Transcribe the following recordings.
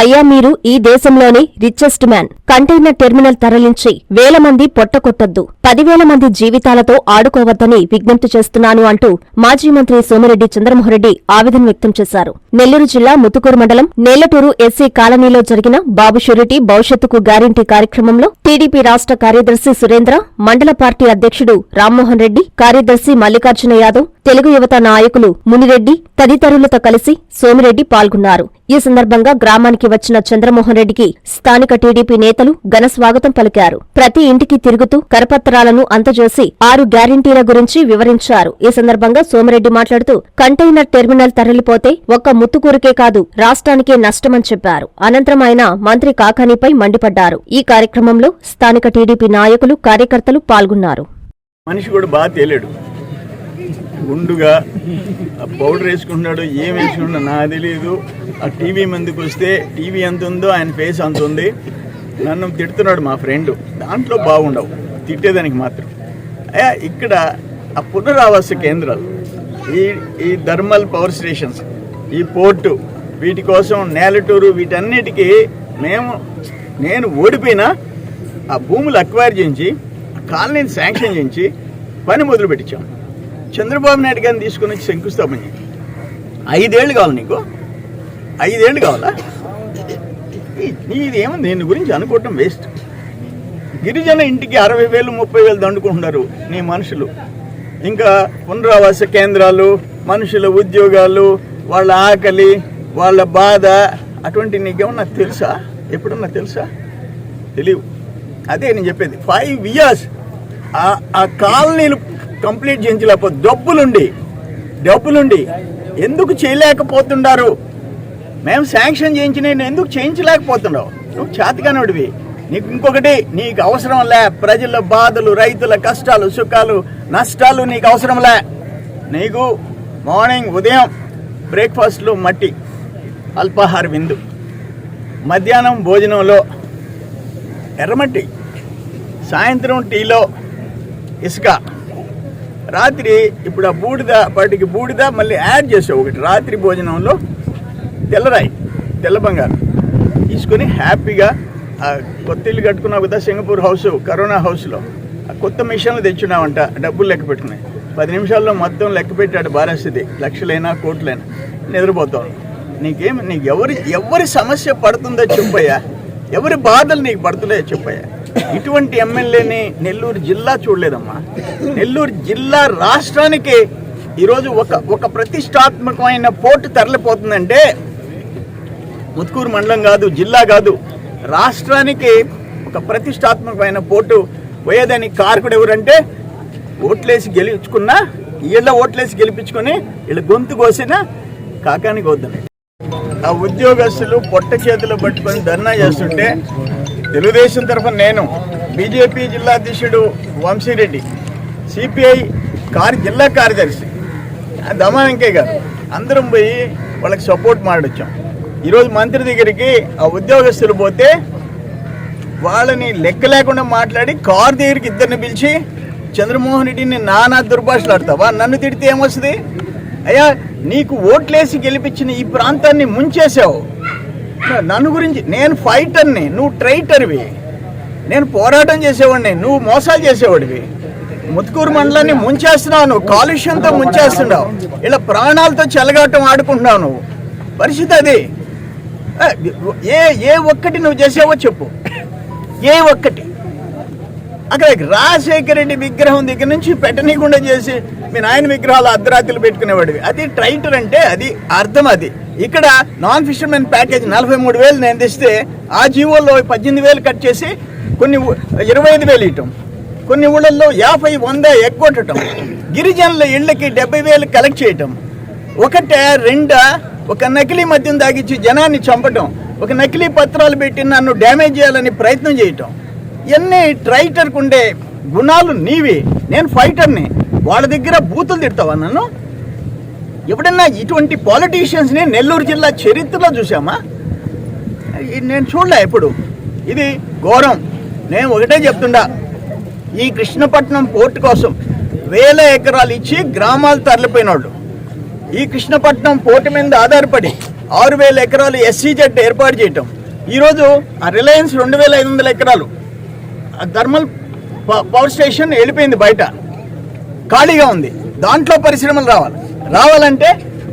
అయ్యా మీరు ఈ దేశంలోనే రిచెస్ట్ మ్యాన్ కంటైనర్ టెర్మినల్ తరలించి వేల మంది పొట్టకొట్టొద్దు పదివేల మంది జీవితాలతో ఆడుకోవద్దని విజ్ఞప్తి చేస్తున్నాను అంటూ మాజీ మంత్రి సోమిరెడ్డి చంద్రమోహన్రెడ్డి ఆవేదన వ్యక్తం చేశారు. నెల్లూరు జిల్లా ముతుకూరు మండలం నేలటూరు ఎస్సీ కాలనీలో జరిగిన బాబు షూరిటీ భవిష్యత్తుకు గ్యారంటీ కార్యక్రమంలో టీడీపీ రాష్ట్ర కార్యదర్శి సురేంద్ర మండల పార్టీ అధ్యక్షుడు రామ్మోహన్ రెడ్డి కార్యదర్శి మల్లికార్జున యాదవ్ తెలుగు యువత నాయకులు మునిరెడ్డి తదితరులతో కలిసి సోమిరెడ్డి పాల్గొన్నారు. ఈ సందర్భంగా గ్రామానికి వచ్చిన చంద్రమోహన్ రెడ్డికి స్థానిక టీడీపీ నేతలు ఘన స్వాగతం పలికారు. ప్రతి ఇంటికి తిరుగుతూ కరపత్రాలను అందజేసి ఆరు గ్యారంటీల గురించి వివరించారు. ఈ సందర్భంగా సోమిరెడ్డి మాట్లాడుతూ కంటైనర్ టెర్మినల్ తరలిపోతే ఒక్క ముత్తుకూరుకే కాదు రాష్ట్రానికే నష్టమని చెప్పారు. అనంతరం ఆయన మంత్రి కాకానీపై మండిపడ్డారు. ఈ కార్యక్రమంలో స్థానిక టీడీపీ నాయకులు కార్యకర్తలు పాల్గొన్నారు. మనిషి కూడా బాగా తేలేడు. గుండుగా ఆ పౌడర్ వేసుకుంటున్నాడు ఏం వేసుకుంటున్నా నాకు తెలియదు ఆ టీవీ ముందుకు వస్తే టీవీ ఎంత ఉందో ఆయన ఫేస్ అంత ఉంది. నన్ను తిడుతున్నాడు మా ఫ్రెండ్. దాంట్లో బాగుండవు. తిట్టేదానికి మాత్రం. అయ్యా ఇక్కడ ఆ పునరావాస కేంద్రాలు ఈ ఈ థర్మల్ పవర్ స్టేషన్స్ ఈ పోర్టు వీటి కోసం నేలటూరు వీటన్నిటికీ మేము నేను ఓడిపోయినా ఆ భూములు అక్వైర్ చేయించి ఆ కాలనీని శాంక్షన్ చేయించి పని మొదలు పెట్టించాము చంద్రబాబు నాయుడు గారిని తీసుకుని వచ్చి శంకుస్థాపన చేయి. ఐదేళ్ళు కావాలి నీకు. ఐదేళ్ళు కావాలా? ఈ- నీదేమో దీని గురించి అనుకోవటం వేస్ట్. గిరిజన ఇంటికి అరవై వేలు ముప్పై వేలు దండుకుంటున్నారు నీ మనుషులు. ఇంకా పునరావాస కేంద్రాలు మనుషుల ఉద్యోగాలు వాళ్ళ ఆకలి వాళ్ళ బాధ అటువంటి నీకేమన్నా తెలుసా? ఎప్పుడన్నా తెలుసా? తెలియవు. అదే నేను చెప్పేది. ఫైవ్ ఇయర్స్ ఆ కాలనీలు కంప్లీట్ చేయించలేకపోతే డబ్బులుండి డబ్బులుండి ఎందుకు చేయలేకపోతున్నారు మేము శాంక్షన్ చేయించి నేను ఎందుకు చేయించలేకపోతున్నావు? నువ్వు చేతగానోడివి నీకు ఇంకొకటి నీకు అవసరం లే. ప్రజల బాధలు రైతుల కష్టాలు సుఖాలు నష్టాలు నీకు అవసరం లే. నీకు మార్నింగ్ ఉదయం బ్రేక్ఫాస్ట్లో మట్టి అల్పాహార విందు. మధ్యాహ్నం భోజనంలో ఎర్రమట్టి. సాయంత్రం టీలో ఇసుక. రాత్రి ఇప్పుడు ఆ బూడిద వాటికి బూడిద మళ్ళీ యాడ్ చేసావు ఒకటి. రాత్రి భోజనంలో తెల్లరాయి తెల్ల బంగారం తీసుకొని హ్యాపీగా ఆ కొత్త ఇల్లు కట్టుకున్నావు కదా సింగపూర్ హౌస్ కరోనా హౌస్లో ఆ కొత్త మిషన్లు తెచ్చున్నావంట డబ్బులు లెక్క పెట్టుకున్నాయి. పది నిమిషాల్లో మొత్తం లెక్క పెట్టాడు బారేస్తుంది లక్షలైనా కోట్లైనా. నిద్రపోతావు. నీకేం నీకు ఎవరి ఎవరి సమస్య పడుతుందో చెప్పయ్యా. ఎవరి బాధలు నీకు పడుతున్నాయో చెప్పయ్యా. ఇటువంటి ఎమ్మెల్యేని నెల్లూరు జిల్లా చూడలేదమ్మా. నెల్లూరు జిల్లా రాష్ట్రానికి ఈరోజు ఒక ఒక ప్రతిష్టాత్మకమైన పోర్టు తరలిపోతుందంటే ముత్కూరు మండలం కాదు జిల్లా కాదు. రాష్ట్రానికి ఒక ప్రతిష్టాత్మకమైన పోర్టు పోయేదని కారకుడు ఎవరంటే ఓట్లేసి గెలుచుకున్న వీళ్ళ ఓట్లేసి గెలిపించుకొని వీళ్ళ గొంతు కోసిన కాకానికి వద్దని. ఆ ఉద్యోగస్తులు పొట్ట చేతులు పట్టుకొని ధర్నా చేస్తుంటే తెలుగుదేశం తరఫున నేను బీజేపీ జిల్లా అధ్యక్షుడు వంశీరెడ్డి సిపిఐ కార్య జిల్లా కార్యదర్శి దమానంకే గారు. అందరం పోయి వాళ్ళకి సపోర్ట్ మాడొచ్చాం ఈరోజు మంత్రి దగ్గరికి ఆ ఉద్యోగస్తులు పోతే వాళ్ళని లెక్క లేకుండా మాట్లాడి కారు దగ్గరికి ఇద్దరిని పిలిచి చంద్రమోహన్ రెడ్డిని నానా దుర్భాషలు ఆడతావా నన్ను తిడితే ఏమొస్తుంది? అయ్యా నీకు ఓట్లేసి గెలిపించిన ఈ ప్రాంతాన్ని ముంచేసావు నన్ను గురించి నేను ఫైటర్ని నువ్వు ట్రైటర్వి. నేను పోరాటం చేసేవాడిని నువ్వు మోసాలు చేసేవాడివి. ముత్కూరు మండలాన్ని ముంచేస్తున్నావు నువ్వు కాలుష్యంతో ముంచేస్తున్నావు. ఇలా ప్రాణాలతో చెలగాటం ఆడుకుంటున్నావు నువ్వు. పరిస్థితి అది. ఏ ఏ ఒక్కటి నువ్వు చేసావో చెప్పు. ఏ ఒక్కటి. అక్కడ రాజశేఖర రెడ్డి విగ్రహం దగ్గర నుంచి పెట్టనీయకుండా చేసి మీ నాయన విగ్రహాలు అర్ధరాత్రులు పెట్టుకునేవాడివి. అది ట్రైటర్ అంటే అది అర్థం అది. ఇక్కడ నాన్ ఫిషర్మెన్ ప్యాకేజ్ నలభై మూడు వేలు నేను తెస్తే ఆ జీవోల్లో పద్దెనిమిది వేలు కట్ చేసి కొన్ని ఇరవై ఐదు వేలు ఇవ్వటం కొన్ని ఊళ్ళల్లో యాభై వంద ఎగ్గొట్టడం గిరిజనుల ఇళ్ళకి డెబ్బై వేలు కలెక్ట్ చేయటం. ఒకటే రెండ ఒక నకిలీ మద్యం తాగించి జనాన్ని చంపటం. ఒక నకిలీ పత్రాలు పెట్టి నన్ను డ్యామేజ్ చేయాలని ప్రయత్నం చేయటం. ఇవన్నీ ట్రైటర్కు ఉండే గుణాలు నీవి. నేను ఫైటర్ని వాళ్ళ దగ్గర బూతులు తిడతావా నన్ను? ఎప్పుడన్నా ఇటువంటి పాలిటీషియన్స్ని నెల్లూరు జిల్లా చరిత్రలో చూసామా ఇది నేను చూడలే ఎప్పుడు. ఇది ఘోరం. నేను ఒకటే చెప్తుండా. ఈ కృష్ణపట్నం పోర్టు కోసం వేల ఎకరాలు ఇచ్చి గ్రామాలు తరలిపోయినాళ్ళు. ఈ కృష్ణపట్నం పోర్టు మీద ఆధారపడి ఆరు వేల ఎకరాలు ఎస్సీజెడ్ ఏర్పాటు చేయటం. ఈరోజు ఆ రిలయన్స్ రెండు వేల ఐదు వందల ఎకరాలు. ఆ థర్మల్ ప- పవర్ స్టేషన్ వెళ్ళిపోయింది బయట. ఖాళీగా ఉంది. దాంట్లో పరిశ్రమలు రావాలి. రావాలంటే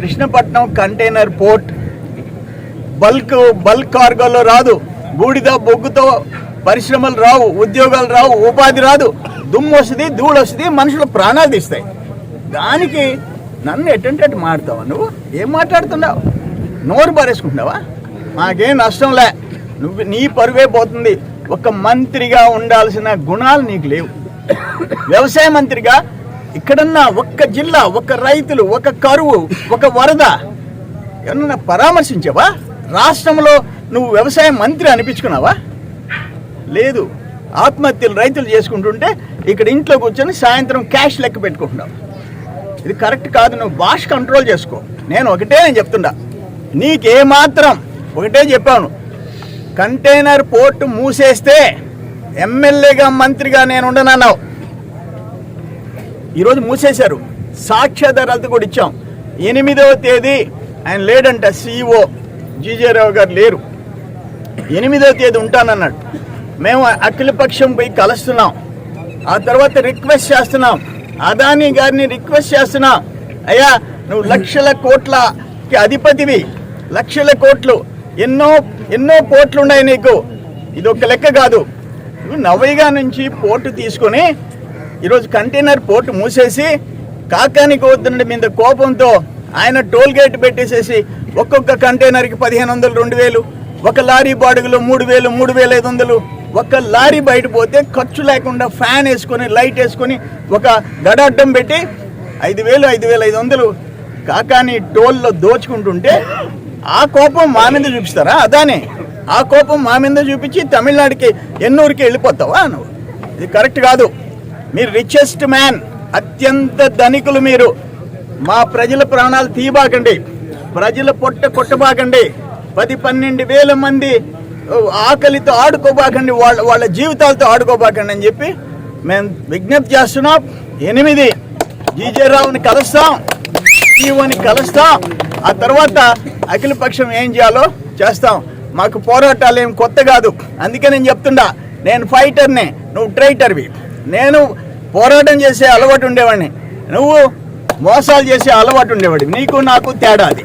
Krishnapatnam container port bulk bulk కార్గోలో రాదు. బూడిద బొగ్గుతో పరిశ్రమలు రావు ఉద్యోగాలు రావు ఉపాధి రాదు. దుమ్ము వస్తుంది ధూళి వస్తుంది మనుషుల ప్రాణాలు తీస్తాయి. దానికి నన్ను ఎట్టంటే మాడతావా నువ్వు? ఏం మాట్లాడుతున్నావు? నోరు పారేసుకుంటున్నావా మాకేం నష్టం లే. నువ్వు నీ పరువే పోతుంది. ఒక మంత్రిగా ఉండాల్సిన గుణాలు నీకు లేవు. వ్యవసాయ మంత్రిగా ఇక్కడన్నా ఒక్క జిల్లా ఒక రైతులు ఒక కరువు ఒక వరద ఏమన్నా పరామర్శించావా? రాష్ట్రంలో నువ్వు వ్యవసాయ మంత్రి అనిపించుకున్నావా? లేదు. ఆత్మహత్యలు రైతులు చేసుకుంటుంటే ఇక్కడ ఇంట్లో కూర్చొని సాయంత్రం క్యాష్ లెక్క పెట్టుకుంటున్నావు. ఇది కరెక్ట్ కాదు నువ్వు భాష కంట్రోల్ చేసుకో. నేను ఒకటే నేను చెప్తుండా నీకేమాత్రం ఒకటే చెప్పాను. కంటైనర్ పోర్టు మూసేస్తే ఎమ్మెల్యేగా మంత్రిగా నేను ఉండనన్నావు. ఈరోజు మూసేశారు. సాక్ష్యాధారాలతో కూడా ఇచ్చాం. ఎనిమిదవ తేదీ ఆయన లేడంట సిఇఓ జీజేరావు గారు లేరు. ఎనిమిదవ తేదీ ఉంటానన్నాడు. మేము అఖిలపక్షం పోయి కలుస్తున్నాం. ఆ తర్వాత రిక్వెస్ట్ చేస్తున్నాం. అదానీ గారిని రిక్వెస్ట్ చేస్తున్నాం. అయ్యా నువ్వు లక్షల కోట్లకి అధిపతివి. లక్షల కోట్లు. ఎన్నో ఎన్నో పోర్ట్లు ఉన్నాయి నీకు. ఇది ఒక లెక్క కాదు. నువ్వు నవైగా నుంచి పోర్టు తీసుకొని ఈరోజు కంటైనర్ పోర్టు మూసేసి కాకానికి వద్దండి మీద కోపంతో ఆయన టోల్ గేట్ పెట్టేసేసి ఒక్కొక్క కంటైనర్కి పదిహేను వందలు రెండు వేలు ఒక లారీ బాడుగులో మూడు వేలు మూడు వేల ఐదు వందలు ఒక లారీ బయట పోతే ఖర్చు లేకుండా ఫ్యాన్ వేసుకొని లైట్ వేసుకొని ఒక గడాడ్డం పెట్టి ఐదు వేలు ఐదు వేల ఐదు వందలు కాకాని టోల్లో దోచుకుంటుంటే ఆ కోపం మా మీద చూపిస్తారా? అదానే. ఆ కోపం మా మీద చూపించి తమిళనాడుకి ఎన్నూరికి వెళ్ళిపోతావా? నువ్వు ఇది కరెక్ట్ కాదు. మీరు రిచెస్ట్ మ్యాన్ అత్యంత ధనికులు మీరు. మా ప్రజల ప్రాణాలు తీయబాకండి. ప్రజల పొట్ట కొట్టబాకండి. పది పన్నెండు వేల మంది ఆకలితో ఆడుకోబాకండి. వాళ్ళ వాళ్ళ జీవితాలతో ఆడుకోబాకండి అని చెప్పి మేము విజ్ఞప్తి చేస్తున్నాం. ఎనిమిది జీజే రావుని కలుస్తాం. జీవోని కలుస్తాం. ఆ తర్వాత అఖిలపక్షం ఏం చేయాలో చేస్తాం. మాకు పోరాటాలు ఏం కొత్త కాదు. అందుకే నేను చెప్తుండా నేను ఫైటర్నే నువ్వు ట్రైటర్వి నేను పోరాటం చేసే అలవాటు ఉండేవాడిని. నువ్వు మోసాలు చేసే అలవాటు ఉండేవాడి నీకు నాకు తేడా అది.